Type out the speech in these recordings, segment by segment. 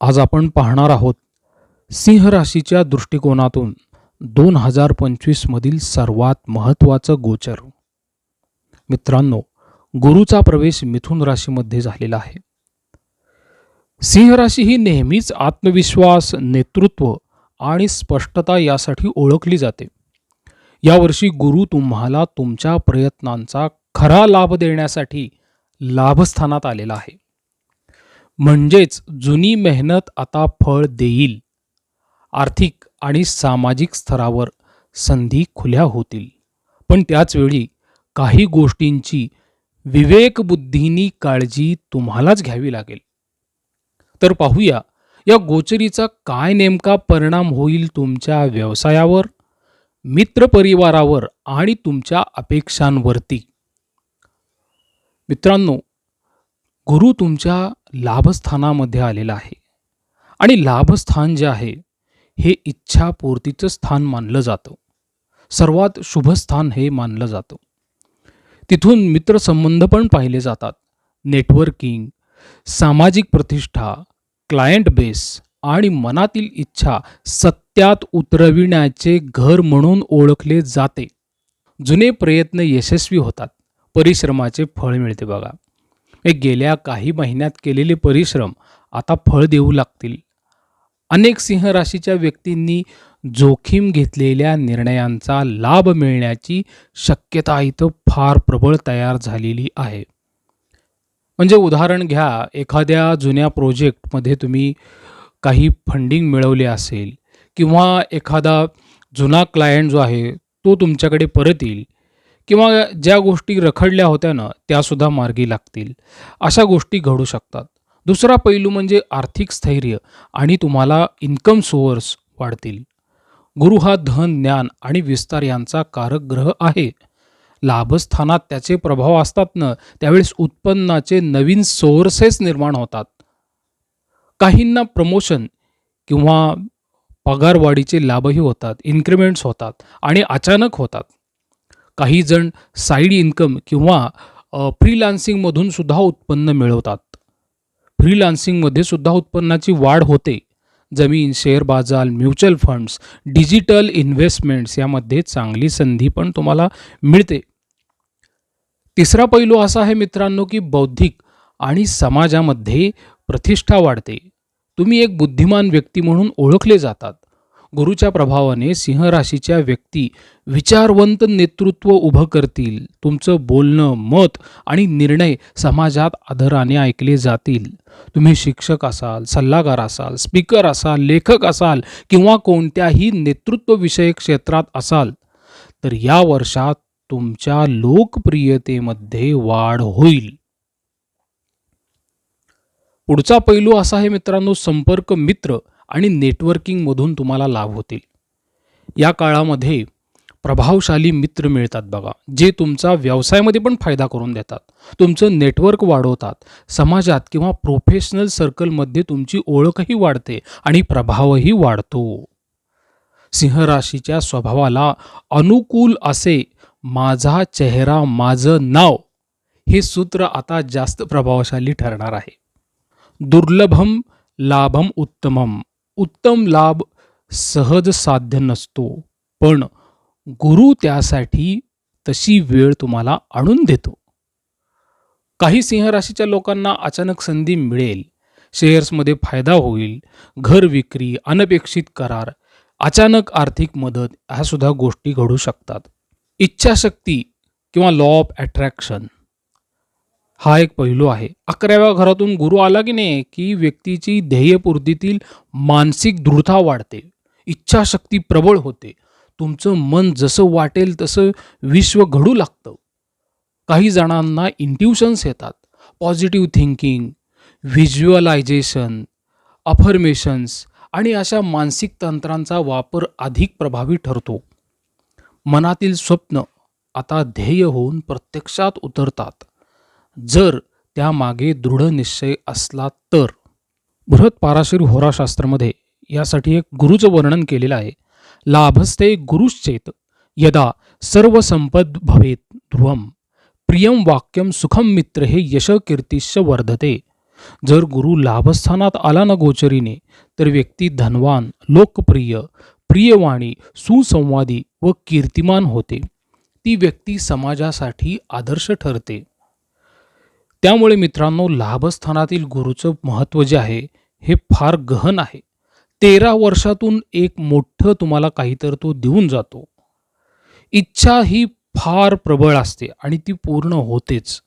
आज आपण पाहणार आहोत सिंह राशीच्या दृष्टिकोनातून दोन हजार पंचवीसमधील सर्वात महत्त्वाचं गोचर. मित्रांनो गुरुचा प्रवेश मिथुन राशीमध्ये झालेला आहे. सिंह राशी ही नेहमीच आत्मविश्वास नेतृत्व आणि स्पष्टता यासाठी ओळखली जाते. यावर्षी गुरु तुम्हाला तुमच्या प्रयत्नांचा खरा लाभ देण्यासाठी लाभस्थानात आलेला आहे. म्हणजेच जुनी मेहनत आता फळ देईल. आर्थिक आणि सामाजिक स्तरावर संधी खुल्या होतील. पण त्याचवेळी काही गोष्टींची विवेकबुद्धीनी काळजी तुम्हालाच घ्यावी लागेल. तर पाहूया या गोचरीचा काय नेमका परिणाम होईल तुमच्या व्यवसायावर मित्रपरिवारावर आणि तुमच्या अपेक्षांवरती? मित्रांनो गुरु तुमच्या लाभस्थानामध्ये आलेला आहे. आणि लाभस्थान जे आहे हे इच्छापूर्तीचं स्थान मानलं जातं. सर्वात शुभ स्थान हे मानलं जातं. तिथून मित्रसंबंध पण पाहिले जातात. नेटवर्किंग सामाजिक प्रतिष्ठा क्लायंट बेस आणि मनातील इच्छा सत्यात उतरविण्याचे घर म्हणून ओळखले जाते. जुने प्रयत्न यशस्वी होतात. परिश्रमाचे फळ मिळते बघा. हे गेल्या काही महिन्यात केलेले परिश्रम आता फळ देऊ लागतील. अनेक सिंह राशीच्या व्यक्तींनी जोखीम घेतलेल्या निर्णयांचा लाभ मिळण्याची शक्यता इथं फार प्रबळ तयार झालेली आहे. म्हणजे उदाहरण घ्या एखाद्या जुन्या प्रोजेक्टमध्ये तुम्ही काही फंडिंग मिळवले असेल किंवा एखादा जुना क्लायंट जो आहे तो तुमच्याकडे परत येईल. किंवा ज्या गोष्टी रखडल्या होत्या ना त्यासुद्धा मार्गी लागतील. अशा गोष्टी घडू शकतात. दुसरा पैलू म्हणजे आर्थिक स्थैर्य आणि तुम्हाला इन्कम सोर्स वाढतील. गुरु हा धन ज्ञान आणि विस्तार यांचा कारक ग्रह आहे. लाभस्थानात त्याचे प्रभाव असतात ना त्यावेळेस उत्पन्नाचे नवीन सोर्सेस निर्माण होतात. काहींना प्रमोशन किंवा पगारवाढीचे लाभही होतात इन्क्रिमेंट्स होतात आणि अचानक होतात. काही जण साईड इन्कम किंवा फ्रीलान्सिंगमधून सुद्धा उत्पन्न मिळवतात. फ्रीलान्सिंगमध्ये सुद्धा उत्पन्नाची वाढ होते. जमीन शेअर बाजार म्युच्युअल फंड्स डिजिटल इन्व्हेस्टमेंट्स यामध्ये चांगली संधी पण तुम्हाला मिळते. तिसरा पैलू असा आहे मित्रांनो की बौद्धिक आणि समाजामध्ये प्रतिष्ठा वाढते. तुम्ही एक बुद्धिमान व्यक्ती म्हणून ओळखले जातात. गुरुच्या प्रभावाने सिंह राशीच्या व्यक्ती विचारवंत नेतृत्व उभं करतील. तुमचं बोलणं मत आणि निर्णय समाजात आदराने ऐकले जातील. तुम्ही शिक्षक असाल सल्लागार असाल स्पीकर असाल लेखक असाल किंवा कोणत्याही नेतृत्वविषयक क्षेत्रात असाल तर या वर्षात तुमच्या लोकप्रियतेमध्ये वाढ होईल. पुढचा पैलू असा आहे मित्रांनो संपर्क मित्र. आणि नेटवर्किंगमधून तुम्हाला लाभ होतील. या काळामध्ये प्रभावशाली मित्र मिळतात बघा जे तुमचा व्यवसायामध्ये पण फायदा करून देतात. तुमचं नेटवर्क वाढवतात. समाजात किंवा प्रोफेशनल सर्कलमध्ये तुमची ओळखही वाढते आणि प्रभावही वाढतो. सिंह राशीच्या स्वभावाला अनुकूल असे माझा चेहरा माझं नाव हे सूत्र आता जास्त प्रभावशाली ठरणार आहे. दुर्लभम लाभम उत्तमम. उत्तम लाभ सहज साध्य नसतो. पण गुरु त्यासाठी तशी वेळ तुम्हाला आणून देतो. काही सिंह राशीच्या लोकांना अचानक संधी मिळेल. शेअर्समध्ये फायदा होईल. घर विक्री अनपेक्षित करार अचानक आर्थिक मदत ह्या सुद्धा गोष्टी घडू शकतात. इच्छाशक्ती किंवा लॉ ऑफ अट्रॅक्शन हा एक पैलू आहे. अकराव्या घरातून गुरु आला की नाही की व्यक्तीची ध्येयपूर्तीतील मानसिक दृढता वाढते इच्छाशक्ती प्रबळ होते तुमचं मन जसं वाटेल तसं विश्व घडू लागतं. काही जणांना इंट्युशन्स येतात पॉझिटिव्ह थिंकिंग व्हिज्युअलायझेशन अफर्मेशन्स आणि अशा मानसिक तंत्रांचा वापर अधिक प्रभावी ठरतो. मनातील स्वप्न आता ध्येय होऊन प्रत्यक्षात उतरतात. जर त्यामागे दृढ निश्चय असला तर. बृहत पाराशीर होराशास्त्रामध्ये यासाठी एक गुरुचं वर्णन केलेलं आहे. लाभस्ते गुरुश्चेत यदा सर्व संपद भवेत ध्रुवम. प्रियम वाक्यम सुखम मित्र हे यशकीर्तिश्च वर्धते. जर गुरु लाभस्थानात आला ना गोचरीने तर व्यक्ती धनवान लोकप्रिय प्रियवाणी सुसंवादी व कीर्तिमान होते. ती व्यक्ती समाजासाठी आदर्श ठरते. त्यामुळे मित्रांनो लाभस्थानातील गुरुचं महत्त्व जे आहे हे फार गहन आहे. तेरा वर्षातून एक मोठं तुम्हाला काहीतर तो देऊन जातो. इच्छा ही फार प्रबळ असते आणि ती पूर्ण होतेच.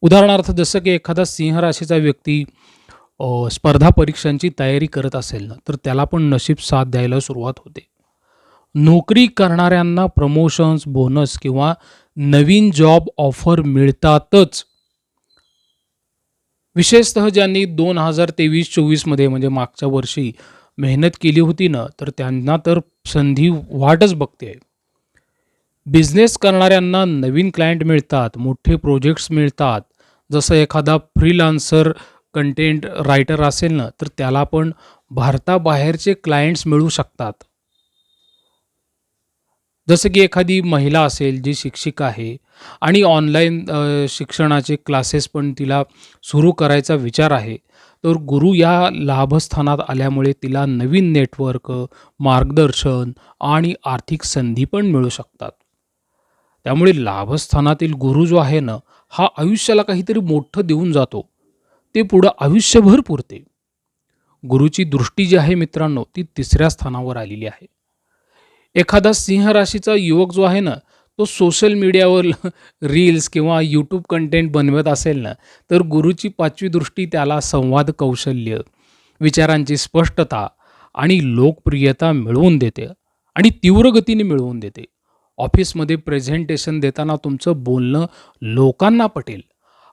उदाहरणार्थ जसं की एखादा सिंह राशीचा व्यक्ती स्पर्धा परीक्षांची तयारी करत असेल ना तर त्याला पण नशीब साथ द्यायला सुरुवात होते. नोकरी करणाऱ्यांना प्रमोशन्स बोनस किंवा नवीन जॉब ऑफर मिळतातच. विशेषतः ज्यांनी दोन हजार तेवीस चोवीसमध्ये म्हणजे मागच्या वर्षी मेहनत केली होती ना तर त्यांना तर संधी वाटच बघते. बिझनेस करणाऱ्यांना नवीन क्लायंट मिळतात मोठे प्रोजेक्ट्स मिळतात. जसं एखादा फ्रीलान्सर कंटेंट रायटर असेल ना तर त्याला पण भारताबाहेरचे क्लायंट्स मिळू शकतात. जसं की एखादी महिला असेल जी शिक्षिका आहे आणि ऑनलाईन शिक्षणाचे क्लासेस पण तिला सुरू करायचा विचार आहे तर गुरु या लाभस्थानात आल्यामुळे तिला नवीन नेटवर्क मार्गदर्शन आणि आर्थिक संधी पण मिळू शकतात. त्यामुळे लाभस्थानातील गुरु जो आहे ना हा आयुष्याला काहीतरी मोठं देऊन जातो. ते पुढं आयुष्यभर पुरते. गुरुची दृष्टी जी आहे मित्रांनो ती तिसऱ्या स्थानावर आलेली आहे. एखादा सिंह राशीचा युवक जो आहे ना तो सोशल मीडियावर रील्स किंवा यूट्यूब कंटेंट बनवत असेल ना तर गुरुची पाचवी दृष्टी त्याला संवाद कौशल्य विचारांची स्पष्टता आणि लोकप्रियता मिळवून देते आणि तीव्र गतीने मिळवून देते. ऑफिसमध्ये प्रेझेंटेशन देताना तुमचं बोलणं लोकांना पटेल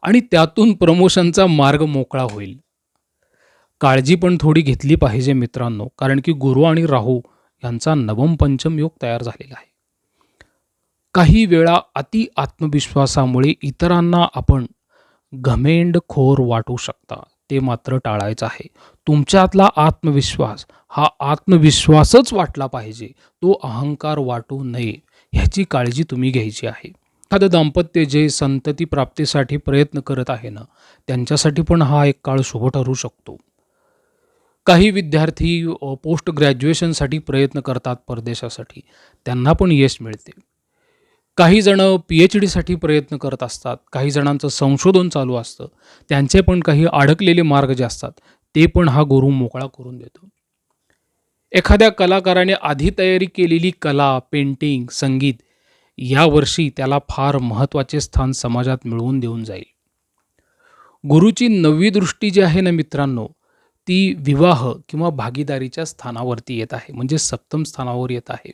आणि त्यातून प्रमोशनचा मार्ग मोकळा होईल. काळजी पण थोडी घेतली पाहिजे मित्रांनो कारण की गुरु आणि राहू यांचा नवम पंचम योग तयार झालेला आहे. काही वेळा अति आत्मविश्वासामुळे इतरांना आपण घमेंडखोर वाटू शकता ते मात्र टाळायचं आहे. तुमच्यातला आत्मविश्वास हा आत्मविश्वासच वाटला पाहिजे तो अहंकार वाटू नये ह्याची काळजी तुम्ही घ्यायची आहे. एखादं दाम्पत्य जे संतती प्राप्तीसाठी प्रयत्न करत आहे ना त्यांच्यासाठी पण हा एक काळ शुभ ठरू शकतो. काही विद्यार्थी पोस्ट ग्रॅज्युएशनसाठी प्रयत्न करतात परदेशासाठी. त्यांना पण यश मिळते. काही जण पी एच डीसाठी प्रयत्न करत असतात. काही जणांचं संशोधन चालू असतं. त्यांचे पण काही अडकलेले मार्ग जे असतात ते पण हा गुरु मोकळा करून देतो. एखाद्या कलाकाराने आधी तयारी केलेली कला पेंटिंग संगीत यावर्षी त्याला फार महत्त्वाचे स्थान समाजात मिळवून देऊन जाईल. गुरुची नवी दृष्टी जी आहे ना मित्रांनो ती विवाह किंवा भागीदारीच्या स्थानावरती येत आहे. म्हणजे सप्तम स्थानावर येत आहे.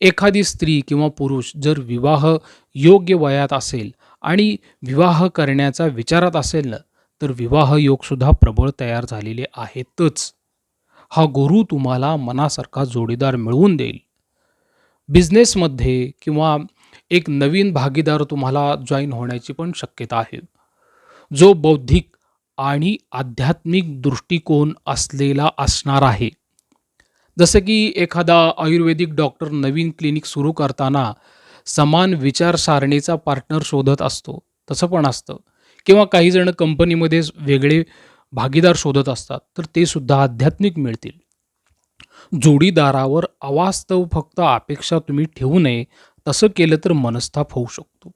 एखादी स्त्री किंवा पुरुष जर विवाह योग्य वयात असेल आणि विवाह करण्याचा विचारात असेल ना तर विवाह योगसुद्धा प्रबळ तयार झालेले आहेतच. हा गुरु तुम्हाला मनासारखा जोडीदार मिळवून देईल. बिझनेसमध्ये किंवा एक नवीन भागीदार तुम्हाला जॉईन होण्याची पण शक्यता आहे. जो बौद्धिक आणि आध्यात्मिक दृष्टिकोन असलेला असणार आहे. जसं की एखादा आयुर्वेदिक डॉक्टर नवीन क्लिनिक सुरू करताना समान विचारसारणीचा पार्टनर शोधत असतो तसं पण असतं. किंवा काही जण कंपनीमध्ये वेगळे भागीदार शोधत असतात तर ते सुद्धा आध्यात्मिक मिळतील. जोडीदारावर अवास्तव फक्त अपेक्षा तुम्ही ठेवू नये तसं केलं तर मनस्ताप होऊ शकतो.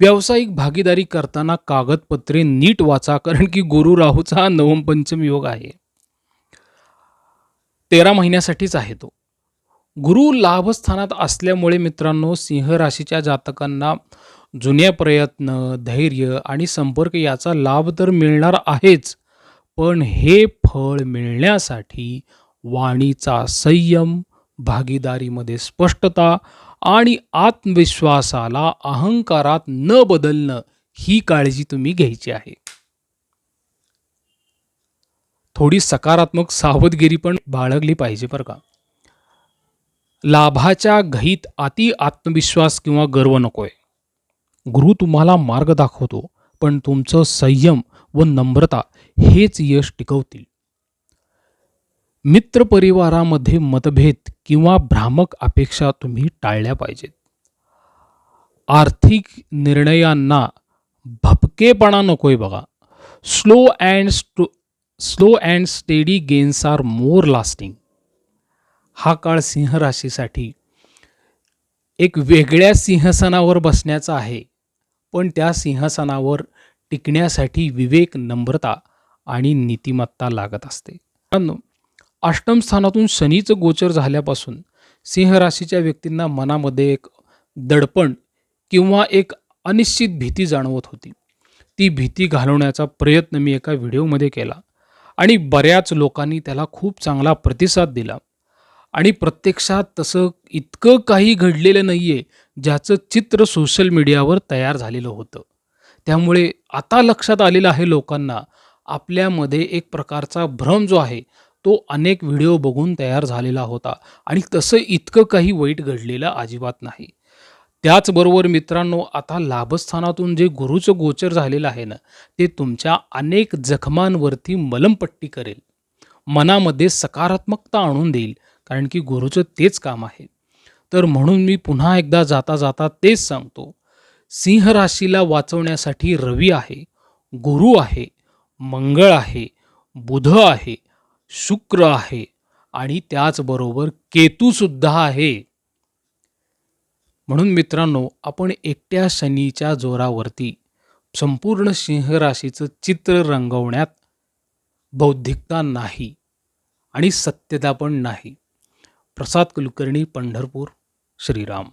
व्यावसायिक भागीदारी करताना कागदपत्रे नीट वाचा कारण की गुरु राहूचा हा नवम पंचम योग आहे. तेरा महिन्यासाठीच आहे तो. गुरु लाभस्थानात असल्यामुळे मित्रांनो सिंह राशीच्या जातकांना जुन्या प्रयत्न धैर्य आणि संपर्क याचा लाभ तर मिळणार आहेच पण हे फळ मिळण्यासाठी वाणीचा संयम भागीदारीमध्ये स्पष्टता आणि आत्मविश्वासाला अहंकारात न बदलणं ही काळजी तुम्ही घ्यायची आहे. थोडी सकारात्मक सावधगिरी पण बाळगली पाहिजे बरं का. लाभाच्या घहीत अति आत्मविश्वास किंवा गर्व नकोय. गुरु तुम्हाला मार्ग दाखवतो पण तुमचं संयम व नम्रता हेच यश टिकवतील. मित्रपरिवारामध्ये मतभेद किंवा भ्रामक अपेक्षा तुम्ही टाळल्या पाहिजेत. आर्थिक निर्णयांना भपकेपणा नकोय बघा. Slow and stow slow and steady gains are more lasting हा काळ सिंह राशीसाठी एक वेगळ्या सिंहासनावर बसण्याचा आहे पण त्या सिंहासनावर टिकण्यासाठी विवेक नम्रता आणि नीतिमत्ता लागत असते. अष्टम स्थानातून शनीचं गोचर झाल्यापासून सिंह राशीच्या व्यक्तींना मनामध्ये एक दडपण किंवा एक अनिश्चित भीती जाणवत होती. ती भीती घालवण्याचा प्रयत्न मी एका व्हिडिओमध्ये केला आणि बऱ्याच लोकांनी त्याला खूप चांगला प्रतिसाद दिला. आणि प्रत्यक्षात तसं इतकं काही घडलेलं नाही आहे ज्याचं चित्र सोशल मीडियावर तयार झालेलं होतं. त्यामुळे आता लक्षात आलेलं आहे लोकांना आपल्यामध्ये एक प्रकारचा भ्रम जो आहे तो अनेक व्हिडिओ बघून तयार झालेला होता आणि तसं इतकं काही वाईट घडलेलं अजिबात नाही. त्याचबरोबर मित्रांनो आता लाभस्थानातून जे गुरुचं गोचर झालेलं आहे ना ते तुमच्या अनेक जखमांवरती मलमपट्टी करेल. मनामध्ये सकारात्मकता आणून देईल कारण की गुरुचं तेच काम आहे. तर म्हणून मी पुन्हा एकदा जाता जाता तेच सांगतो. सिंह राशीला वाचवण्यासाठी रवी आहे गुरु आहे मंगळ आहे बुध आहे शुक्र आहे आणि त्याचबरोबर केतूसुद्धा आहे. म्हणून मित्रांनो आपण एकट्या शनीच्या जोरावरती संपूर्ण सिंह राशीचं चित्र रंगवण्यात बौद्धिकता नाही आणि सत्यता पण नाही. प्रसाद कुलकर्णी पंढरपूर श्रीराम.